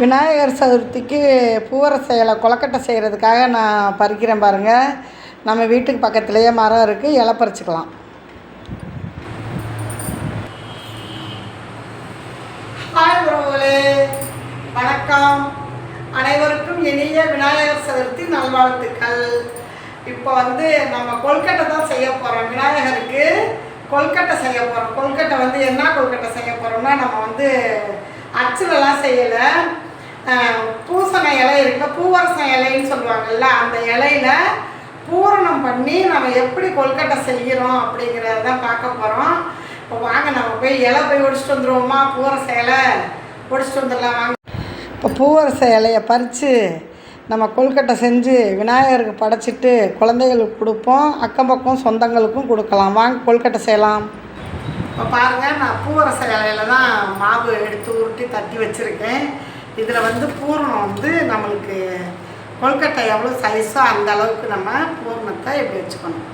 விநாயகர் சதுர்த்திக்கு பூவரச செயலை கொலக்கட்டை செய்கிறதுக்காக நான் பறிக்கிறேன் பாருங்கள் நம்ம வீட்டுக்கு பக்கத்துலேயே மரம் இருக்குது இலை பறிச்சுக்கலாம். ஹாய் உறவுகளே வணக்கம். அனைவருக்கும் இனிய விநாயகர் சதுர்த்தி நல்வாழ்த்துக்கள். இப்போ வந்து நம்ம கொல்கட்டை தான் செய்ய போகிறோம் விநாயகருக்கு கொல்கட்டை செய்ய போகிறோம் கொல்கட்டை வந்து என்ன கொல்கட்டை செய்ய போகிறோம்னா நம்ம வந்து அச்சுலலாம் செய்யலை. பூசண இலை இருக்குல்ல பூவரசம் இலைன்னு சொல்லுவாங்கல்ல அந்த இலையில பூரணம் பண்ணி நம்ம எப்படி கொல்கட்டை செய்கிறோம் அப்படிங்கிறத தான் பார்க்க போகிறோம் இப்போ வாங்க நம்ம போய் இலை போய் ஒடிச்சிட்டு வந்துடுவோமா பூவரச இலை ஒடிச்சிட்டு வந்துடலாம் வாங்க. இப்போ பூவரச இலையை பறித்து நம்ம கொல்கட்டை செஞ்சு விநாயகருக்கு படைச்சிட்டு குழந்தைகளுக்கு கொடுப்போம் அக்கம் பக்கம் சொந்தங்களுக்கும் கொடுக்கலாம். வாங்க கொல்கட்டை செய்யலாம். இப்போ பாருங்கள் நான் பூவரச இலையில தான் மாவு எடுத்து உருட்டி தட்டி வச்சுருக்கேன். இதில் வந்து பூரணம் வந்து நம்மளுக்கு கொல்கட்டை எவ்வளோ சைஸோ அந்த அளவுக்கு நம்ம பூரணத்தை இப்படி வச்சுக்கணும்?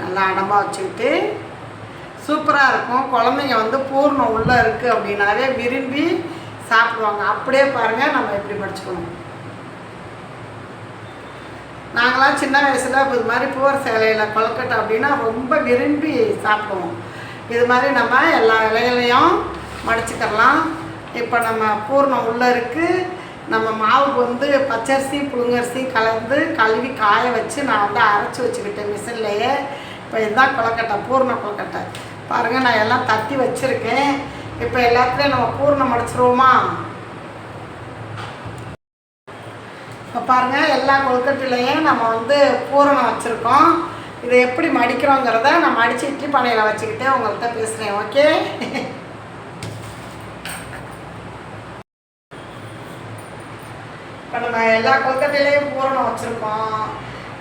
நல்லா அடமாக வச்சுக்கிட்டு சூப்பராக இருக்கும். குழந்தைங்க வந்து பூர்ணம் உள்ளே இருக்குது அப்படின்னாவே விரும்பி சாப்பிடுவாங்க. அப்படியே பாருங்கள் நம்ம எப்படி படிச்சுக்கணும். நாங்களாம் சின்ன வயசில் இது மாதிரி பூர் சேலையில் கொழுக்கட்டை அப்படின்னா ரொம்ப விரும்பி சாப்பிடுவோம். இது மாதிரி நம்ம எல்லா இலைகளையும் மடிச்சுக்கலாம் இப்போ நம்ம பூர்ணம் உள்ளே இருக்குது நம்ம மாவுக்கு வந்து பச்சரிசி புழுங்கரிசி கலந்து கழுவி காய வச்சு நான் வந்து அரைச்சி வச்சுக்கிட்டேன் மிஷின்லேயே. இப்போ இதுதான் கொழுக்கட்டை பூர்ண கொழுக்கட்டை. பாருங்கள் நான் எல்லாம் தட்டி வச்சுருக்கேன். இப்போ எல்லாத்துலேயும் நம்ம பூர்ணம் அடிச்சிருவோமா? இப்போ பாருங்கள் எல்லா கொழுக்கட்டிலையும் நம்ம வந்து பூரணம் வச்சுருக்கோம். இதை எப்படி மடிக்கிறோங்கிறத நான் மடித்து இட்லி பானையில் வச்சுக்கிட்டே உங்கள்கிட்ட பேசுகிறேன் ஓகே? இப்போ நம்ம எல்லா கொழுக்கட்டையிலையும் பூரணம் வச்சுருக்கோம்.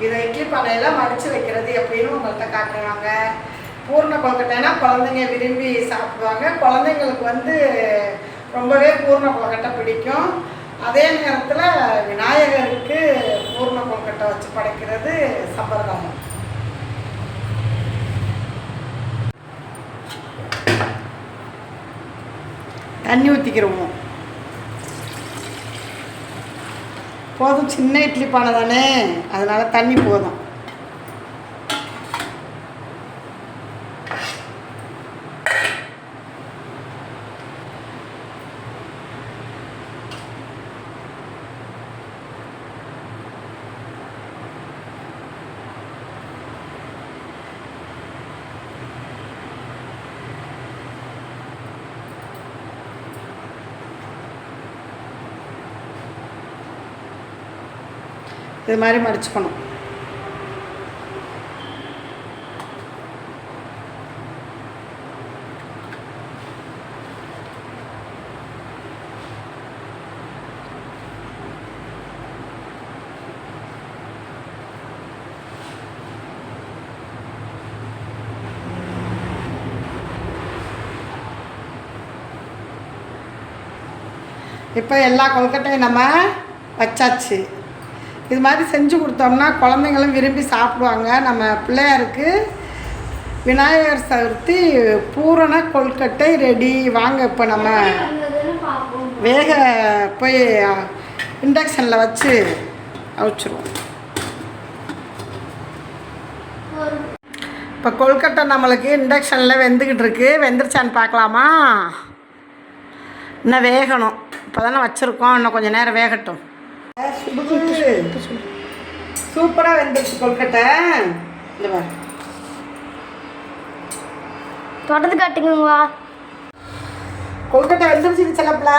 இதை இட்லி பானையில் மடித்து வைக்கிறது எப்படின்னு உங்கள்கிட்ட காட்டுறாங்க. பூர்ண கொழுக்கட்டைனா குழந்தைங்க விரும்பி சாப்பிடுவாங்க. குழந்தைங்களுக்கு வந்து ரொம்பவே பூர்ண கொழுக்கட்டை பிடிக்கும். அதே நேரத்தில் விநாயகருக்கு பூர்ண கொழுக்கட்டை வச்சு படைக்கிறது சம்பிரதாயம். தண்ணி ஊற்றிக்கிறோம் போதும் சின்ன இட்லி பானை தானே? அதனால் தண்ணி போதும். இது மாதிரி மடிச்சுக்கணும். இப்போ எல்லா கொழுக்கட்டையும் நம்ம வச்சாச்சு. இது மாதிரி செஞ்சு கொடுத்தோம்னா குழந்தைங்களும் விரும்பி சாப்பிடுவாங்க. நம்ம பிள்ளையாருக்கு விநாயகர் சதுர்த்தி பூரண கொல்கட்டை ரெடி வாங்க இப்போ நம்ம வேக போய் இண்டக்ஷனில் வச்சு அவிச்சிருவோம். இப்போ கொல்கட்டை நம்மளுக்கு இண்டக்ஷனில் வெந்துக்கிட்டு இருக்கு வெந்துருச்சான்னு பார்க்கலாமா? இன்னும் வேகணும். இப்போ தானே வச்சுருக்கோம். இன்னும் கொஞ்சம் நேரம் வேகட்டும். சூப்பராக வெந்துருச்சு கொல்கட்டை. இந்த பாரு. தொடர்ந்து காட்டுங்கவா கொல்கட்டை வெந்துருச்சு செல்லப்பில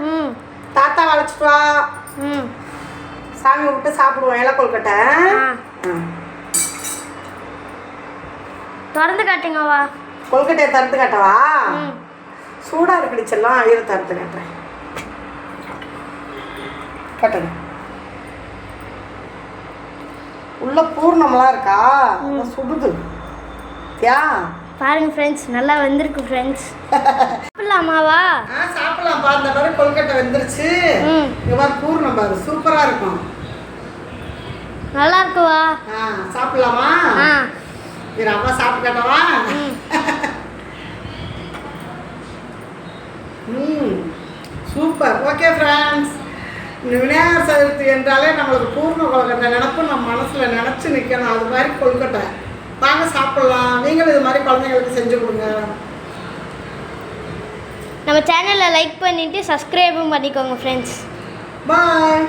ம். தாத்தா வளைச்சிட்டு வா. ம். சாமி விட்டு சாப்பிடுவோம். இலை கொல்கட்டை? ஆ. தொடர்ந்து காட்டுங்கவா கொல்கட்டையை தடுத்து காட்டவா? சூடாக இருக்குடி செல்லம். இரு தடுத்து காட்டுறேன். கட்டுங்க. உள்ள பூர்ணம்லாம் இருக்கா? சுடுது. யா பாருங்க ஃப்ரெண்ட்ஸ் நல்லா வந்திருக்கு ஃப்ரெண்ட்ஸ் சாப்பிடலாமாவா ஆ சாப்பிடலாம்ப்பா. இந்த மாதிரி கொல்கட்டை வெந்துருச்சு. மாதிரி பூர்ணம் பாரு. சூப்பரா இருக்கும். நல்லா இருக்குவா ஆ சாப்பிடலாமா? ஆ. இது அம்மா சாப்பிட்டு காட்டவா ம். ம். சூப்பர். ஓகே ஃப்ரெண்ட்ஸ் இந்த விநாயகர் சதுர்த்தி என்றாலே நம்மளுக்கு பூர்ண கொழுக்கட்டை நினப்பு நம்ம மனசில் நினச்சி நிற்கணும் அது மாதிரி கொழுக்கட்டை வாங்க சாப்பிட்லாம். நீங்களும் இது மாதிரி குழந்தைங்களுக்கு செஞ்சு கொடுங்க. நம்ம சேனலை லைக் பண்ணிவிட்டு சப்ஸ்கிரைபும் பண்ணிக்கோங்க ஃப்ரெண்ட்ஸ் பாய்